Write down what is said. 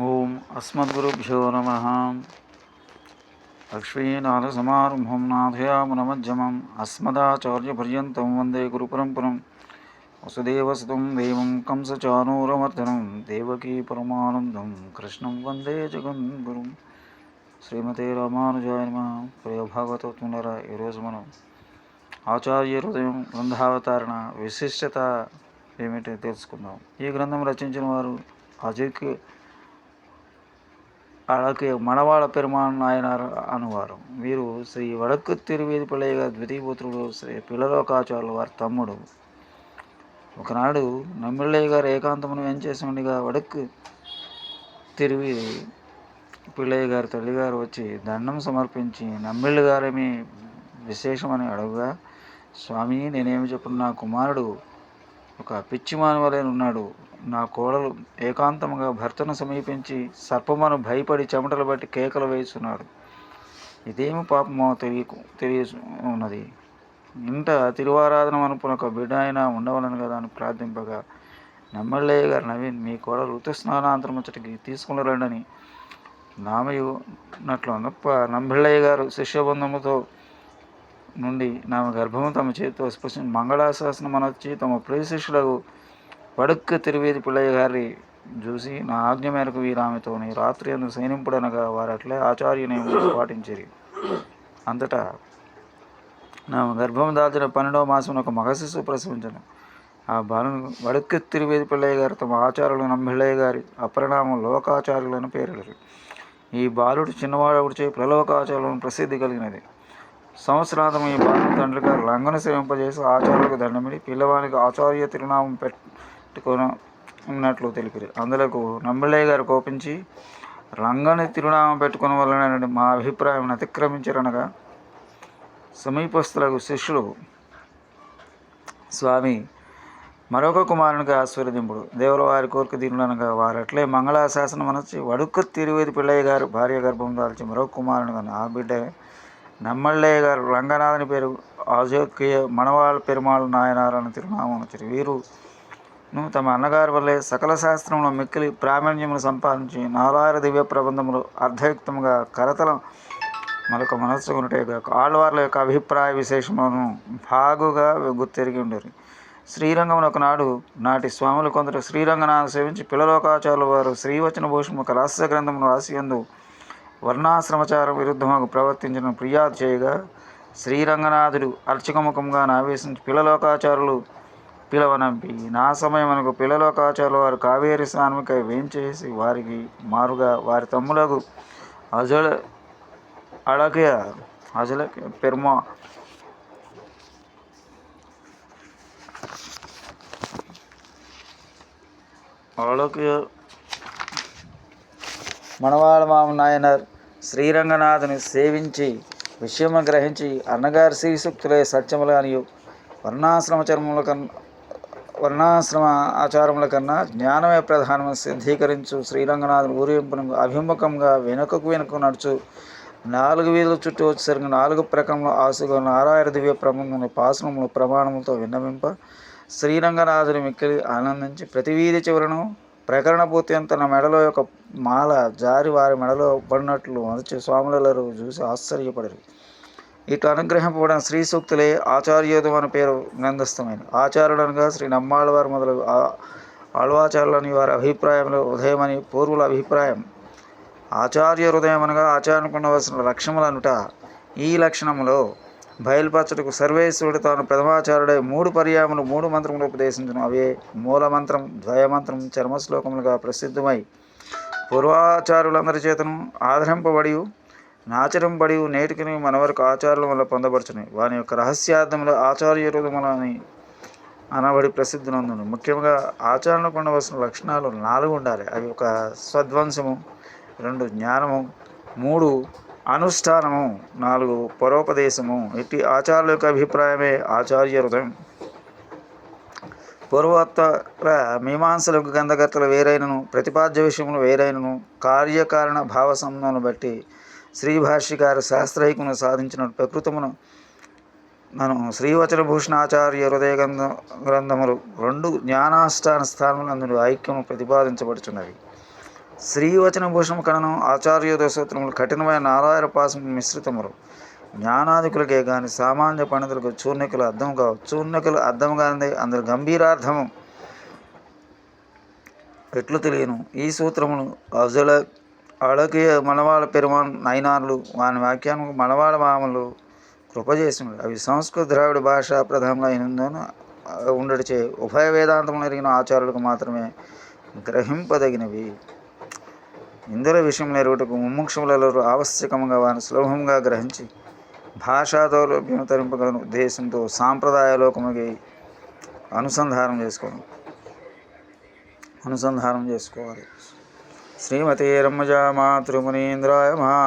ఓం అస్మద్గురుభ్యో నమ. లక్ష్మీనాథసమారంభం నాథయామునమజ్జమం అస్మదాచార్యపర్యంతం వందే గురుపరంపరం. వసుదేవసుతం దేవం కంసచానూరమర్దనం దేవకీ పరమానందం కృష్ణం వందే జగద్గురుం. శ్రీమతే రామానుజాయ నమ. ప్రియ ఈరోజు మనం ఆచార్య హృదయం గ్రంథావతారణ విశిష్టత ఏమిటో తెలుసుకుందాం. ఈ గ్రంథం రచించిన వారు అజయ్ అలాగే మనవాళ పెరుమాన్ నాయనార్ అనువారు. వీరు శ్రీ వడక్కు తిరువేది పిల్లయ్య ద్వితీయపుత్రుడు శ్రీ పిల్లలోకాచార్యులు వారి తమ్ముడు. ఒకనాడు నమ్మిళ్ళయ్య గారు ఏకాంతమును ఏం చేసిండిగా వడక్కు తిరిగి పిల్లయ్య గారి తల్లిగారు వచ్చి దండం సమర్పించి నమ్మిళ్ళ గారేమి విశేషమని అడుగుగా స్వామి నేనేమి చెప్పను నా కుమారుడు ఒక పిచ్చి మానవలే ఉన్నాడు నా కోడలు ఏకాంతముగా భర్తను సమీపించి సర్పమును భయపడి చెమటలు బట్టి కేకలు వేస్తున్నాడు ఇదేమి పాపమో తెలియ తెలియ ఉన్నది ఇంట తిరువారాధన అనుకున్న ఒక బిడ్డ అయినా ఉండవలను కదా అని ప్రార్థింపగా నమ్మళ్ళయ్య గారు నవీన్ మీ కోడలు ఋతుస్నానాంతరం ముచ్చటికి తీసుకుని రండి నామయు నట్లు అనప్ప నంబిళ్ళయ్య గారు శిష్యబంధముతో నుండి నా గర్భము తమ చేతితో స్పృశించి మంగళాశాసనం అనొచ్చి తమ ప్రియ శిష్యులకు వడుక్కు తిరువేది పిల్లయ్య గారి చూసి నా ఆజ్ఞ మేరకు వీరామెతోని రాత్రి అందు సైనింపుడనగా వారు అట్లే ఆచార్యునేమో పాటించిరి. అంతటా నా గర్భం దాల్చిన పన్నెండవ మాసం ఒక మగ శిశువు ప్రసవించను. ఆ బాలును వడుక్కు తిరువేది పిల్లయ్య గారు తమ ఆచారులు నమ్మిళ్ళయ్య గారి అపరిణామం లోకాచార్యులను పేరెడరు ఈ బాలుడు చిన్నవాడవుడిచే ప్రలోకాచార్యులను ప్రసిద్ధి కలిగినది. సంవత్సరాంతం ఈ బాలుడు తండ్రి గారు లంఘన సేవింపజేసి ఆచార్యులకు దండమిడి పిల్లవానికి ఆచార్య తిరునామం పెట్టుకొని ఉన్నట్లు తెలిపారు అందులకు నమ్మిళ్ళయ్య గారు కోపించి రంగని తిరునామం పెట్టుకున్న వలన మా అభిప్రాయం అతిక్రమించరనగా సమీపస్తులకు శిష్యులు స్వామి మరొక కుమారునికి ఆశీర్వదింపుడు. దేవుల వారి కోరిక దీనులనగా వారు అట్లే మంగళాశాసనం అనొచ్చి వడుక్కు తిరువేది పిల్లయ్య గారు భార్య గర్భం దాల్చి మరొక కుమారుని కానీ ఆ బిడ్డ నమ్మళ్ళయ్య గారు రంగనాథని పేరు అజోక్య మనవాళ్ళ పెరుమాళ్ నాయనారని తిరునామా తిరునామం వచ్చారు వీరు తమ అన్నగారి వల్లే సకల శాస్త్రంలో మిక్కిలి ప్రావీణ్యములు సంపాదించి నారాయణ దివ్య ప్రబంధములు అర్ధయుక్తముగా కరతలం మరొక మనస్సు ఉన్నటే ఆళ్వార్ల యొక్క అభిప్రాయ విశేషములను బాగుగా గుర్తెరిగి ఉండరు. శ్రీరంగమున ఒకనాడు నాటి స్వాములు కొందరు శ్రీరంగనాథ సేవించి పిల్లలోకాచార్యుల వారు శ్రీవచన భూషణం ఒక రహస్య గ్రంథమును రాసియందు వర్ణాశ్రమచారం విరుద్ధముగా ప్రవర్తించిన ఫిర్యాదు చేయగా శ్రీరంగనాథుడు అర్చకముఖంగా ఆవేశించి పిల్లలోకాచారులు పిలవనంపి నా సమయమునకు పిల్లలోకాచారుల వారు కావేరి స్నానముకై వేంచేసి వారికి మారుగా వారి తమ్ములకు అజల అడకయ అజల పెరుమ. అడకయ మనవాళ్ళ మామ నాయనర్ శ్రీరంగనాథుని సేవించి విషయము గ్రహించి అన్నగారి శ్రీసూక్తులే సత్యములు అనియు వర్ణాశ్రమ చర్మముల కన్నా వర్ణాశ్రమ ఆచారముల కన్నా జ్ఞానమే ప్రధానం సిద్ధీకరించు శ్రీరంగనాథుని ఊరేంపును అభిముఖంగా వెనుకకు వెనుక నడుచు. నాలుగు వీధుల చుట్టూ వచ్చేసరికి నాలుగు ప్రకంలో ఆశగా నారాయణ దివ్య ప్రబంధములు పాసనములు ప్రమాణములతో విన్నవింప. శ్రీరంగనాథుని మిక్కిలి ఆనందించి ప్రతి వీధి చివరను ప్రకరణ పూర్తి నా మెడలో యొక్క మాల జారి వారి మెడలో పడినట్లు మొదటి స్వాములలో చూసి ఆశ్చర్యపడరు. ఇటు అనుగ్రహింపబడిన శ్రీ సూక్తులే ఆచార్యోధం అనే పేరు గ్రంథస్థమైన. ఆచార్యుడనగా శ్రీ నమ్మాళ్ళవారు మొదలు ఆళ్వాచారులని వారి అభిప్రాయంలో ఉదయమని పూర్వుల అభిప్రాయం. ఆచార్య హృదయం అనగా ఆచార్యునికి ఉండవలసిన అనుట ఈ లక్షణములో బయలుపరచుటకు సర్వేశ్వరుడు తాను ప్రథమాచార్యుడై మూడు పర్యాములు మూడు మంత్రములు ఉపదేశించను. అవే మూలమంత్రం ద్వయమంత్రం చర్మశ్లోకములుగా ప్రసిద్ధమై. పూర్వాచారులందరి చేతను ఆదరింపబడి నాచరింపబడి నేటికి మన వరకు ఆచారాల వల్ల పొందబడుచుని వాని యొక్క రహస్యార్థంలో ఆచార్య హృదయములని అనబడి ప్రసిద్ధి నందును ముఖ్యంగా ఆచరణకు ఉండవలసిన లక్షణాలు నాలుగు ఉండాలి. అవి ఒక సద్వంశము రెండు జ్ఞానము మూడు అనుష్ఠానము నాలుగు పరోపదేశము. ఇట్టి ఆచార్యుల యొక్క అభిప్రాయమే ఆచార్య హృదయం. పూర్వోత్తర మీమాంసలకు గంధకర్తలు వేరైనను ప్రతిపాద్య విషయములు వేరైనను కార్యకారణ భావ సంబంధాలను బట్టి శ్రీ భాష్యకార శాస్త్రైకును సాధించిన ప్రకృతమును మనం శ్రీవచన భూషణాచార్య హృదయ గ్రంథ గ్రంథములు రెండు జ్ఞానాష్టాన స్థానములు అందులో ఐక్యము ప్రతిపాదించబడుచున్నవి. శ్రీవచన భూషణ కణనం ఆచార్యోదయ సూత్రములు కఠినమైన నారాయణ పాసం మిశ్రితములు. జ్ఞానాధికులకే కానీ సామాన్య పండితులకు చూర్ణికలు అర్థం కావు. చూర్ణికలు అర్థం కానిదే అందరు గంభీరార్థము. ఎట్లు తెలియను? ఈ సూత్రములు అజల అళకీయ మనవాళ్ళ పెరుమాన్ నైనార్లు వాని వాక్యానికి మనవాళ్ళ మామలు కృప అవి సంస్కృత ద్రావిడ భాష ప్రధానమైనందున ఉండడిచే ఉభయ వేదాంతములు ఎరిగిన ఆచార్యులకు మాత్రమే గ్రహింపదగినవి. ఇందులో విషయం నెరుగుటకు ముముక్షములలో ఆవశ్యకంగా వారిని సులభంగా గ్రహించి భాషాతో తరింపగలను ఉద్దేశంతో సాంప్రదాయలోకముకి అనుసంధానం చేసుకోవడం అనుసంధానం చేసుకోవాలి. శ్రీమతి రమ్మజ మాతృమునీంద్రాయ మహా